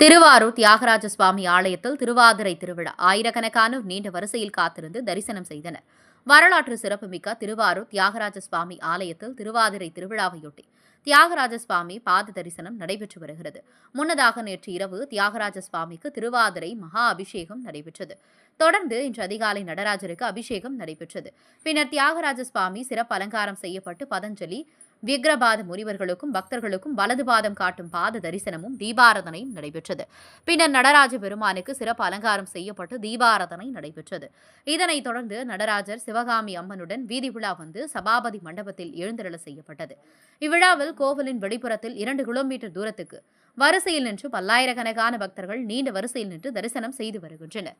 திருவாரூர் தியாகராஜ சுவாமி ஆலயத்தில் திருவாதிரை திருவிழா. ஆயிரக்கணக்கானோர் நீண்ட வரிசையில் காத்திருந்து தரிசனம் செய்தனர். வரலாற்று சிறப்புமிக்க திருவாரூர் தியாகராஜ சுவாமி ஆலயத்தில் திருவாதிரை திருவிழாவையொட்டி தியாகராஜ சுவாமி பாத தரிசனம் நடைபெற்று வருகிறது. முன்னதாக நேற்று இரவு தியாகராஜ சுவாமிக்கு திருவாதிரை மகா அபிஷேகம் நடைபெற்றது. தொடர்ந்து இன்று அதிகாலை நடராஜருக்கு அபிஷேகம் நடைபெற்றது. பின்னர் தியாகராஜ சுவாமி சிறப்பு அலங்காரம் செய்யப்பட்டு பதஞ்சலி விக்ரபாத முனிவர்களுக்கும் பக்தர்களுக்கும் வலது பாதம் காட்டும் பாத தரிசனமும் தீபாராதனையும் நடைபெற்றது. பின்னர் நடராஜ பெருமானுக்கு சிறப்பு அலங்காரம் செய்யப்பட்டு தீபாராதனை நடைபெற்றது. இதனைத் தொடர்ந்து நடராஜர் சிவகாமி அம்மனுடன் வீதி விழா வந்து சபாபதி மண்டபத்தில் எழுந்தருள செய்யப்பட்டது. இவ்விழாவில் கோவிலின் வெளிப்புறத்தில் இரண்டு கிலோமீட்டர் தூரத்துக்கு வரிசையில் நின்று பல்லாயிரக்கணக்கான பக்தர்கள் நீண்ட வரிசையில் நின்று தரிசனம் செய்து வருகின்றனர்.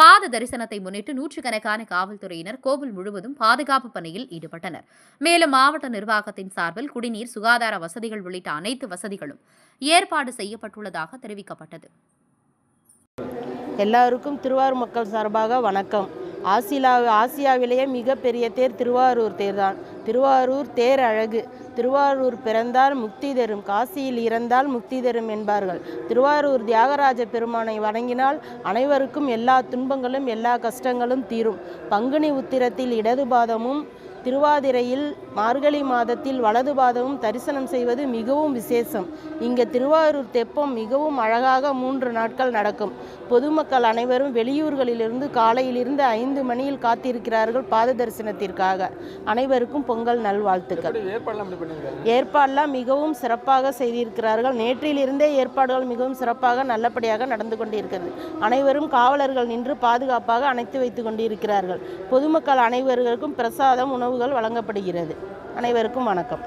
பாத தரிசனத்தை முன்னிட்டு நூற்றுக்கணக்கான காவல்துறையினர் கோவில் முழுவதும் பாதுகாப்பு பணியில் ஈடுபட்டனர். மேலும் மாவட்ட நிர்வாகத்தின் சார்பில் குடிநீர் சுகாதார வசதிகள் உள்ளிட்ட அனைத்து வசதிகளும் ஏற்பாடு செய்யப்பட்டுள்ளதாக தெரிவிக்கப்பட்டது. எல்லாருக்கும் திருவாரூர் மக்கள் சார்பாக வணக்கம். ஆசிலா ஆசியாவிலேயே மிகப்பெரிய தேர் திருவாரூர் தேர் தான் திருவாரூர் தேர் அழகு. திருவாரூர் பிறந்தால் முக்தி தரும் காசியில் இறந்தால் முக்தி தரும் என்பார்கள். திருவாரூர் தியாகராஜ பெருமானை வணங்கினால் அனைவருக்கும் எல்லா துன்பங்களும் எல்லா கஷ்டங்களும் தீரும். பங்குனி உத்திரத்தில் இடது பாதமும் திருவாதிரையில் மார்கழி மாதத்தில் வலது பாதமும் தரிசனம் செய்வது மிகவும் விசேஷம். இங்கே திருவாரூர் தெப்பம் மிகவும் அழகாக மூன்று நாட்கள் நடக்கும். பொதுமக்கள் அனைவரும் வெளியூர்களிலிருந்து காலையிலிருந்து ஐந்து மணியில் காத்திருக்கிறார்கள் பாத தரிசனத்திற்காக. அனைவருக்கும் பொங்கல் நல்வாழ்த்துக்கள். ஏற்பாடெல்லாம் மிகவும் சிறப்பாக செய்திருக்கிறார்கள். நேற்றிலிருந்தே ஏற்பாடுகள் மிகவும் சிறப்பாக நல்லபடியாக நடந்து கொண்டிருக்கிறது. அனைவரும் காவலர்கள் நின்று பாதுகாப்பாக அணைத்து வைத்து கொண்டிருக்கிறார்கள். பொதுமக்கள் அனைவருக்கும் பிரசாதம் உணவுகள் வழங்கப்படுகிறது. அனைவருக்கும் வணக்கம்.